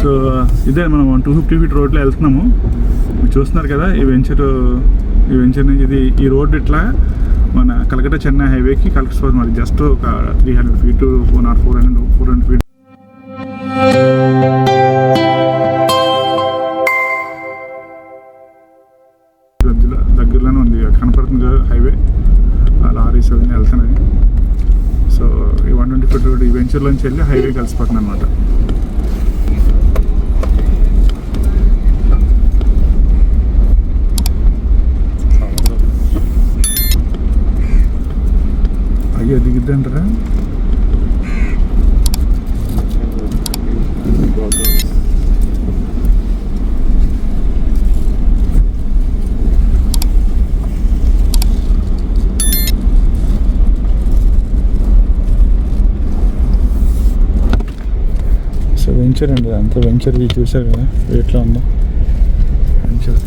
So ఇదే మనం two fifty feet రోడ్లో వెళ్తున్నాము. మీరు చూస్తున్నారు కదా ఈ వెంచర్ ఈ వెంచర్ నుంచి ఇది ఈ రోడ్ ఇట్లా మన కలకట్ట చెన్నై హైవేకి కలిసిపోతుంది మరి జస్ట్ ఒక three hundred feet four not four hundred four hundred feet దగ్గరలోనే ఉంది కనపడుతుంది కదా హైవే. ఆ లారీస్ అవన్నీ వెళ్తున్నాయి ఈ ఈ వెంచర్లోంచి వెళ్ళి హైవే కలిసిపోతుంది అనమాట అయ్యో దిగిద్దంటారా. సో వెంచర్ అండి అంతా వెంచర్ ఇది చూసారు కదా ఎట్లా ఉందో? వెంచర్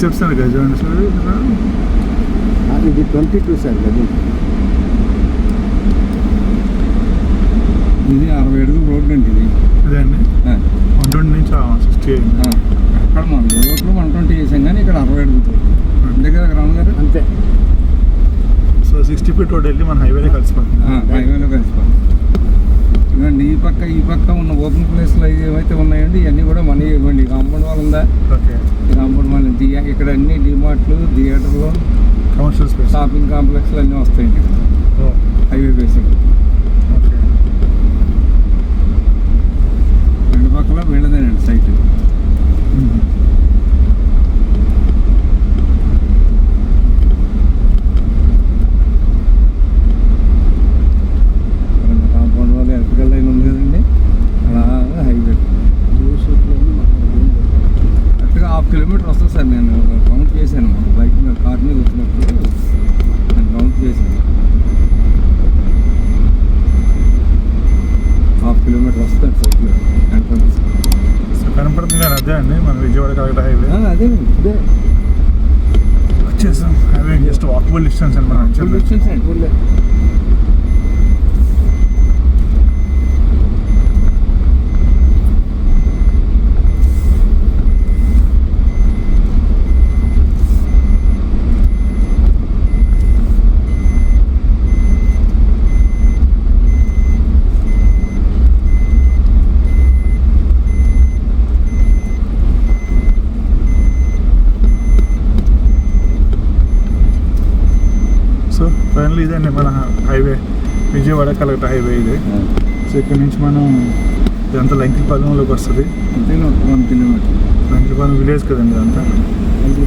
చెప్తాను కదా చూడండి సార్ ఇక్కడ. ఇది ట్వంటీ టూ సార్ అది ఇది అరవై అడుగుల రోడ్డు అండి ఇది. ఇదే అండి వన్ ట్వంటీ నుంచి సిక్స్టీ. అక్కడ మన రోడ్లు వన్ ట్వంటీ వేసాం కానీ ఇక్కడ అరవై రోడ్డు అంతే కదా రామ్ గారు? అంతే. సో సిక్స్టీ ఫీట్ రోడ్ వెళ్ళి మన హైవేలో కలిసిపోతుంది. హైవేలో కలిసిపోతుంది. ఇవ్వండి ఈ పక్క ఈ పక్క ఉన్న ఓపెన్ ప్లేస్లో ఏవైతే ఉన్నాయండి ఇవన్నీ కూడా మన ఇవ్వండి కాంపౌండ్ వాల్ ఉందా? ఓకే. కాంపౌండ్ వాల్ ఇక్కడ అన్ని డిమార్ట్లు థియేటర్లు కమర్షియల్ స్పేస్ షాపింగ్ కాంప్లెక్స్లు అన్నీ వస్తాయండి హైవే బేసింగ్ ఓకే రెండు పక్కల వీళ్ళదేనండి సైట్ కాంపౌండ్ వాళ్ళు ఎలక్ట్రికల్ లైన్ ఉంది కదండి అలా హైవే కరెక్ట్గా హాఫ్ కిలోమీటర్ వస్తుంది సార్ నేను కౌంట్ చేశాను. బైక్ మీద కార్ మీద వచ్చినప్పుడు నేను కౌంట్ చేశాను. హాఫ్ కిలోమీటర్ వస్తుంది సైకిల్ ఎంట్రన్స్ కనపడుతుంది కానీ అదే అండి మన విజయవాడ కలకట్ట హైవే. అదే ఇదే. వచ్చేసాం. హైవే జస్ట్ వాకబుల్ డిస్టెన్స్ అండి మన డిస్టెన్స్ అండి సో ఫైనల్ ఇదండి మన హైవే విజయవాడ కలకట్ట హైవే ఇది. సో ఇక్కడ నుంచి మనం ఇదంతా లంకిపాలెంలోకి వస్తుంది. One kilometre. లంకిపాలెం విలేజ్ కదండి ఇదంతా. అంతే